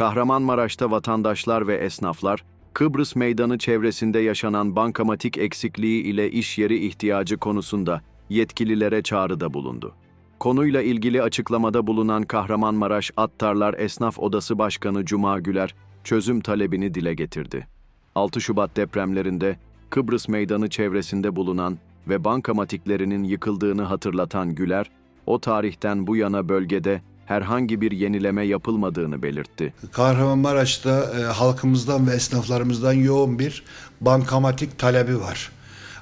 Kahramanmaraş'ta vatandaşlar ve esnaflar, Kıbrıs Meydanı çevresinde yaşanan bankamatik eksikliği ile iş yeri ihtiyacı konusunda yetkililere çağrıda bulundu. Konuyla ilgili açıklamada bulunan Kahramanmaraş Attarlar Esnaf Odası Başkanı Cuma Güler, çözüm talebini dile getirdi. 6 Şubat depremlerinde Kıbrıs Meydanı çevresinde bulunan ve bankamatiklerinin yıkıldığını hatırlatan Güler, o tarihten bu yana bölgede herhangi bir yenileme yapılmadığını belirtti. Kahramanmaraş'ta e, halkımızdan ve esnaflarımızdan yoğun bir bankamatik talebi var.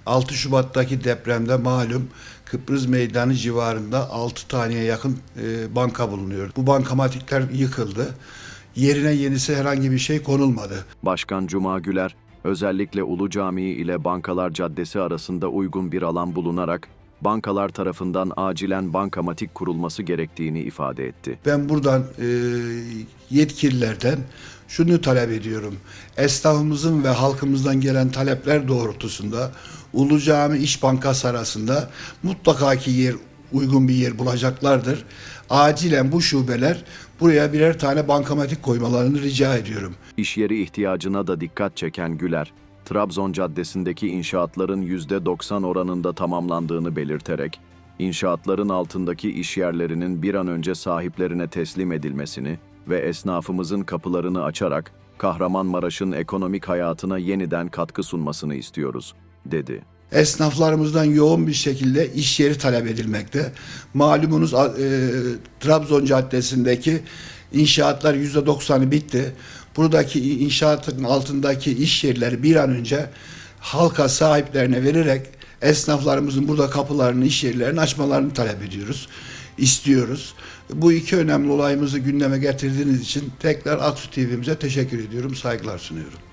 6 Şubat'taki depremde malum Kıbrıs Meydanı civarında 6 taneye yakın e, banka bulunuyor. Bu bankamatikler yıkıldı. Yerine yenisi herhangi bir şey konulmadı. Başkan Cuma Güler, özellikle Ulu Camii ile Bankalar Caddesi arasında uygun bir alan bulunarak bankalar tarafından acilen bankamatik kurulması gerektiğini ifade etti. Ben buradan e, yetkililerden şunu talep ediyorum. Esnafımızın ve halkımızdan gelen talepler doğrultusunda Ulu Cami İş Bankası arasında mutlaka ki yer uygun bir yer bulacaklardır. Acilen bu şubeler buraya birer tane bankamatik koymalarını rica ediyorum. İş yeri ihtiyacına da dikkat çeken Güler, Trabzon Caddesi'ndeki inşaatların %90 oranında tamamlandığını belirterek, inşaatların altındaki iş yerlerinin bir an önce sahiplerine teslim edilmesini ve esnafımızın kapılarını açarak Kahramanmaraş'ın ekonomik hayatına yeniden katkı sunmasını istiyoruz, dedi. Esnaflarımızdan yoğun bir şekilde iş yeri talep edilmekte. Malumunuz e, Trabzon Caddesi'ndeki inşaatlar %90'ı bitti. Buradaki inşaatın altındaki iş yerleri bir an önce halka sahiplerine vererek esnaflarımızın burada kapılarını, iş yerlerini açmalarını talep ediyoruz, istiyoruz. Bu iki önemli olayımızı gündeme getirdiğiniz için tekrar Aksu TV'mize teşekkür ediyorum, saygılar sunuyorum.